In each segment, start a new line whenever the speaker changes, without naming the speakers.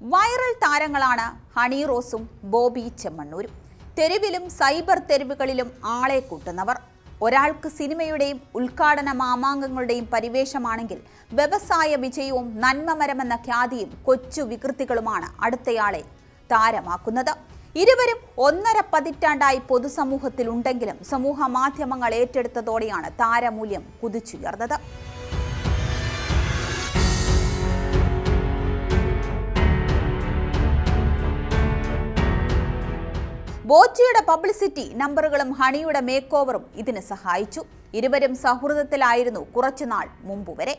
Viral താരങ്ങളാണ് honey റോസും Bobby ചെമ്മണ്ണൂരും. തെരുവിലും cyber തെരുവുകളിലും ആളെ കൂട്ടുന്നവർ. ഒരാൾക്ക് സിനിമയുടെയും ഉദ്ഘാടന മാമാങ്കങ്ങളുടെയും പരിവേഷമാണെങ്കിൽ വ്യവസായ വിജയവും നന്മമരമെന്ന ഖ്യാതിയും കൊച്ചു വികൃതികളുമാണ് അടുത്തയാളെ താരമാക്കുന്നത്. ഇരുവരും ഒന്നര പതിറ്റാണ്ടായി പൊതുസമൂഹത്തിലുണ്ടെങ്കിലും സമൂഹ മാധ്യമങ്ങൾ ഏറ്റെടുത്തതോടെയാണ് താരമൂല്യം കുതിച്ചുയർന്നത്. ബോച്ചയുടെ പബ്ലിസിറ്റി നമ്പറുകളും ഹണിയുടെ മേക്ക് ഓവറും ഇതിന് സഹായിച്ചു. ഇരുവരും സൗഹൃദത്തിലായിരുന്നു കുറച്ചുനാൾ മുമ്പ് വരെ.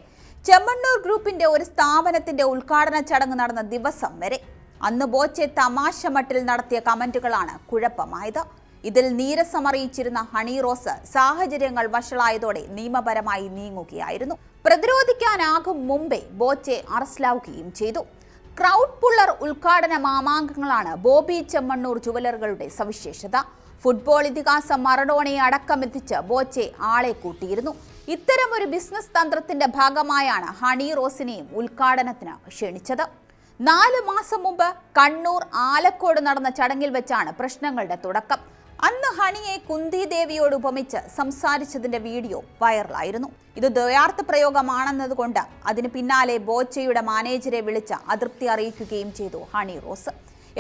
ചെമ്മണ്ണൂർ ഗ്രൂപ്പിന്റെ ഒരു സ്ഥാപനത്തിന്റെ ഉദ്ഘാടന ചടങ്ങ് നടന്ന ദിവസം വരെ. അന്ന് ബോച്ചെ തമാശ മട്ടിൽ നടത്തിയ കമന്റുകളാണ് കുഴപ്പമായത്. ഇതിൽ നീരസം അറിയിച്ചിരുന്ന ഹണി റോസ് സാഹചര്യങ്ങൾ വഷളായതോടെ നിയമപരമായി നീങ്ങുകയായിരുന്നു. പ്രതിരോധിക്കാനാകും മുമ്പേ ബോച്ചെ അറസ്റ്റിലാവുകയും ചെയ്തു. ക്രൗഡ് പുള്ളർ ഉദ്ഘാടന മാമാങ്കങ്ങളാണ് ബോബി ചെമ്മണ്ണൂർ ജുവലറുകളുടെ സവിശേഷത. ഫുട്ബോൾ ഇതിഹാസം മറഡോണയെ അടക്കമെത്തിച്ച് ബോച്ചെ ആളെ കൂട്ടിയിരുന്നു. ഇത്തരം ഒരു ബിസിനസ് തന്ത്രത്തിന്റെ ഭാഗമായാണ് ഹണി റോസിനെയും ഉദ്ഘാടനത്തിന് ക്ഷണിച്ചത്. നാല് മാസം മുമ്പ് കണ്ണൂർ ആലക്കോട് നടന്ന ചടങ്ങിൽ വെച്ചാണ് പ്രശ്നങ്ങളുടെ തുടക്കം. അന്ന് ഹണിയെ കുന്തി ദേവിയോട് ഉപമിച്ച് സംസാരിച്ചതിന്റെ വീഡിയോ വൈറലായിരുന്നു. ഇത് ദ്വയാർത്ഥ പ്രയോഗമാണെന്നതുകൊണ്ട് അതിന് പിന്നാലെ ബോച്ചയുടെ മാനേജരെ വിളിച്ച് അതൃപ്തി അറിയിക്കുകയും ചെയ്തു ഹണി റോസ്.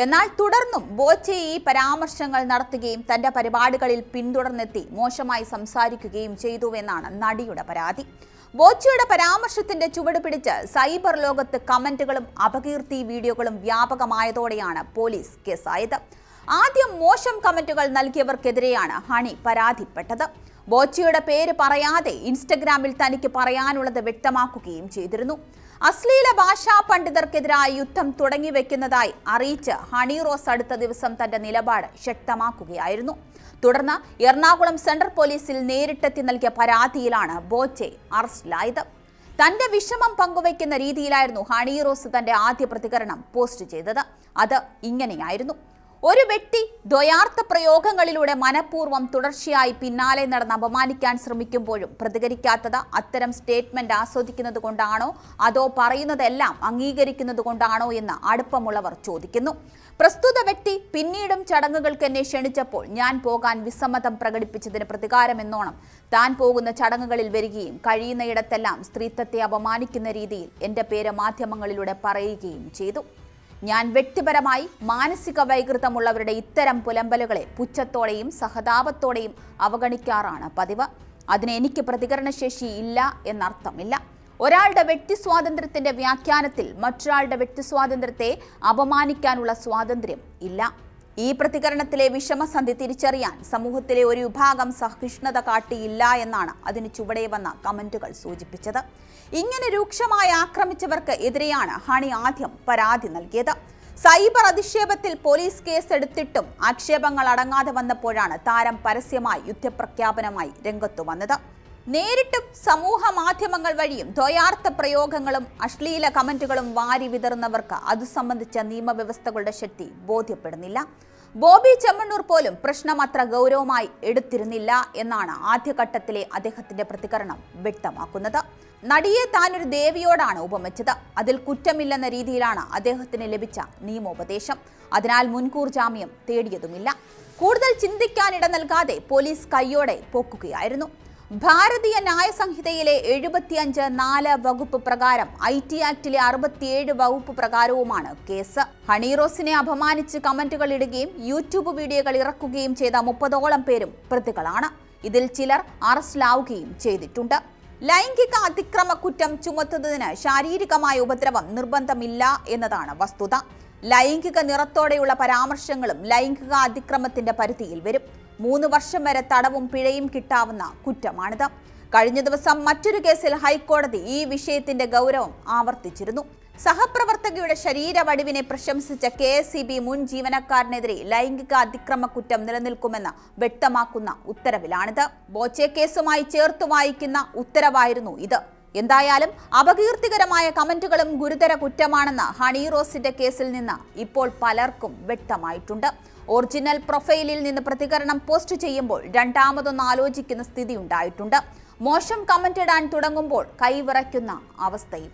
എന്നാൽ തുടർന്നും ബോച്ചെ ഈ പരാമർശങ്ങൾ നടത്തുകയും തന്റെ പരിപാടികളിൽ പിന്തുടർന്നെത്തി മോശമായി സംസാരിക്കുകയും ചെയ്തുവെന്നാണ് നടിയുടെ പരാതി. ബോച്ചയുടെ പരാമർശത്തിന്റെ ചുവട് പിടിച്ച് സൈബർ ലോകത്ത് കമന്റുകളും അപകീർത്തി വീഡിയോകളും വ്യാപകമായതോടെയാണ് പോലീസ് കേസായത്. ആദ്യം മോശം കമന്റുകൾ നൽകിയവർക്കെതിരെയാണ് ഹണി പരാതിപ്പെട്ടത്. ബോച്ചയുടെ പേര് പറയാതെ ഇൻസ്റ്റഗ്രാമിൽ തനിക്ക് പറയാനുള്ളത് വ്യക്തമാക്കുകയും ചെയ്തിരുന്നു. അശ്ലീല ഭാഷാ പണ്ഡിതർക്കെതിരായ യുദ്ധം തുടങ്ങി വെക്കുന്നതായി അറിയിച്ച് ഹണി റോസ് അടുത്ത ദിവസം തന്റെ നിലപാട് ശക്തമാക്കുകയായിരുന്നു. തുടർന്ന് എറണാകുളം സെൻട്രൽ പോലീസിൽ നേരിട്ടെത്തി നൽകിയ പരാതിയിലാണ് ബോച്ചെ അറസ്റ്റിലായത്. തന്റെ വിഷമം പങ്കുവയ്ക്കുന്ന രീതിയിലായിരുന്നു ഹണി റോസ് തന്റെ ആദ്യ പ്രതികരണം പോസ്റ്റ് ചെയ്തത്. അത് ഇങ്ങനെയായിരുന്നു. ഒരു വ്യക്തി ദ്വയാർത്ഥ പ്രയോഗങ്ങളിലൂടെ മനഃപൂർവം തുടർച്ചയായി പിന്നാലെ നടന്ന് അപമാനിക്കാൻ ശ്രമിക്കുമ്പോഴും പ്രതികരിക്കാത്തത് അത്തരം സ്റ്റേറ്റ്മെന്റ് ആസ്വദിക്കുന്നത് കൊണ്ടാണോ? അതോ പറയുന്നതെല്ലാം അംഗീകരിക്കുന്നത് കൊണ്ടാണോ എന്ന് അടുപ്പമുള്ളവർ ചോദിക്കുന്നു. പ്രസ്തുത വ്യക്തി പിന്നീടും ചടങ്ങുകൾക്ക് എന്നെ ക്ഷണിച്ചപ്പോൾ ഞാൻ പോകാൻ വിസമ്മതം പ്രകടിപ്പിച്ചതിന് പ്രതികാരമെന്നോണം. താൻ പോകുന്ന ചടങ്ങുകളിൽ വരികയും കഴിയുന്നയിടത്തെല്ലാം സ്ത്രീത്വത്തെ അപമാനിക്കുന്ന രീതിയിൽ എന്റെ പേര് മാധ്യമങ്ങളിലൂടെ പറയുകയും ചെയ്തു. ഞാൻ വ്യക്തിപരമായി മാനസിക വൈകൃതമുള്ളവരുടെ ഇത്തരം പുലമ്പലുകളെ പുച്ഛത്തോടെയും സഹതാപത്തോടെയും അവഗണിക്കാറാണ് പതിവ്. അതിന് എനിക്ക് പ്രതികരണശേഷി ഇല്ല എന്നർത്ഥമില്ല. ഒരാളുടെ വ്യക്തി സ്വാതന്ത്ര്യത്തിന്റെ വ്യാഖ്യാനത്തിൽ മറ്റൊരാളുടെ വ്യക്തി സ്വാതന്ത്ര്യത്തെ അപമാനിക്കാനുള്ള സ്വാതന്ത്ര്യം ഇല്ല. ഈ പ്രതികരണത്തിലെ വിഷമസന്ധി തിരിച്ചറിയാൻ സമൂഹത്തിലെ ഒരു വിഭാഗം സഹിഷ്ണുത കാട്ടിയില്ല എന്നാണ് അതിന് ചുവടെ വന്ന കമന്റുകൾ സൂചിപ്പിച്ചത്. ഇങ്ങനെ രൂക്ഷമായി ആക്രമിച്ചവർക്ക് എതിരെയാണ് ഹണി ആദ്യം പരാതി നൽകിയത്. സൈബർ അധിക്ഷേപത്തിൽ പോലീസ് കേസ് എടുത്തിട്ടും ആക്ഷേപങ്ങൾ അടങ്ങാതെ വന്നപ്പോഴാണ് താരം പരസ്യമായി യുദ്ധപ്രഖ്യാപനമായി രംഗത്തു വന്നത്. നേരിട്ടും സമൂഹ മാധ്യമങ്ങൾ വഴിയും ദ്വയാർത്ഥ പ്രയോഗങ്ങളും അശ്ലീല കമന്റുകളും വാരി വിതറുന്നവർക്ക് അത് സംബന്ധിച്ച നിയമവ്യവസ്ഥകളുടെ ശക്തി ബോധ്യപ്പെടുന്നില്ല. ബോബി ചെമ്മണ്ണൂർ പോലും പ്രശ്നം അത്ര ഗൗരവമായി എടുത്തിരുന്നില്ല എന്നാണ് ആദ്യഘട്ടത്തിലെ അദ്ദേഹത്തിന്റെ പ്രതികരണം വ്യക്തമാക്കുന്നത്. നടിയെ താനൊരു ദേവിയോടാണ് ഉപമിച്ചത്. അതിൽ കുറ്റമില്ലെന്ന രീതിയിലാണ് അദ്ദേഹത്തിന് ലഭിച്ച നിയമോപദേശം. അതിനാൽ മുൻകൂർ ജാമ്യം തേടിയതുമില്ല. കൂടുതൽ ചിന്തിക്കാനിട നൽകാതെ പോലീസ് കൈയോടെ പോക്കുകയായിരുന്നു. ഭാരതീയ ന്യായ സംഹിതയിലെ എഴുപത്തിയഞ്ച് നാല് വകുപ്പ് പ്രകാരം ഐ ടി ആക്ടിലെ അറുപത്തിയേഴ് വകുപ്പ് പ്രകാരവുമാണ് കേസ്. ഹണീറോസിനെ അപമാനിച്ച് കമന്റുകൾ ഇടുകയും യൂട്യൂബ് വീഡിയോകൾ ഇറക്കുകയും ചെയ്ത മുപ്പതോളം പേരും പ്രതികളാണ്. ഇതിൽ ചിലർ അറസ്റ്റിലാവുകയും ചെയ്തിട്ടുണ്ട്. ലൈംഗിക അതിക്രമ കുറ്റം ചുമത്തുന്നതിന് ശാരീരികമായ ഉപദ്രവം നിർബന്ധമില്ല എന്നതാണ് വസ്തുത. ലൈംഗിക നിറത്തോടെയുള്ള പരാമർശങ്ങളും ലൈംഗിക അതിക്രമത്തിന്റെ പരിധിയിൽ വരും. മൂന്ന് വർഷം വരെ തടവും പിഴയും കിട്ടാവുന്ന കുറ്റമാണിത്. കഴിഞ്ഞ ദിവസം മറ്റൊരു കേസിൽ ഹൈക്കോടതി ഈ വിഷയത്തിന്റെ ഗൗരവം ആവർത്തിച്ചിരുന്നു. സഹപ്രവർത്തകയുടെ ശരീരവടിവിനെ പ്രശംസിച്ച കെ എസ് സി ബി മുൻ ജീവനക്കാരനെതിരെ ലൈംഗിക അതിക്രമ കുറ്റം നിലനിൽക്കുമെന്ന് വ്യക്തമാക്കുന്ന ഉത്തരവിലാണിത്. ബോച്ചെ കേസുമായി ചേർത്ത് വായിക്കുന്ന ഉത്തരവായിരുന്നു ഇത്. എന്തായാലും അപകീർത്തികരമായ കമന്റുകളും ഗുരുതര കുറ്റമാണെന്ന് ഹണി റോസിന്റെ കേസിൽ നിന്ന് ഇപ്പോൾ പലർക്കും വ്യക്തമായിട്ടുണ്ട്. ഒറിജിനൽ പ്രൊഫൈലിൽ നിന്ന് പ്രതികരണം പോസ്റ്റ് ചെയ്യുമ്പോൾ രണ്ടാമതൊന്ന് ആലോചിക്കുന്ന സ്ഥിതി ഉണ്ടായിട്ടുണ്ട്. മോശം കമന്റ് ഇടാൻ തുടങ്ങുമ്പോൾ കൈവിറയ്ക്കുന്ന അവസ്ഥയും.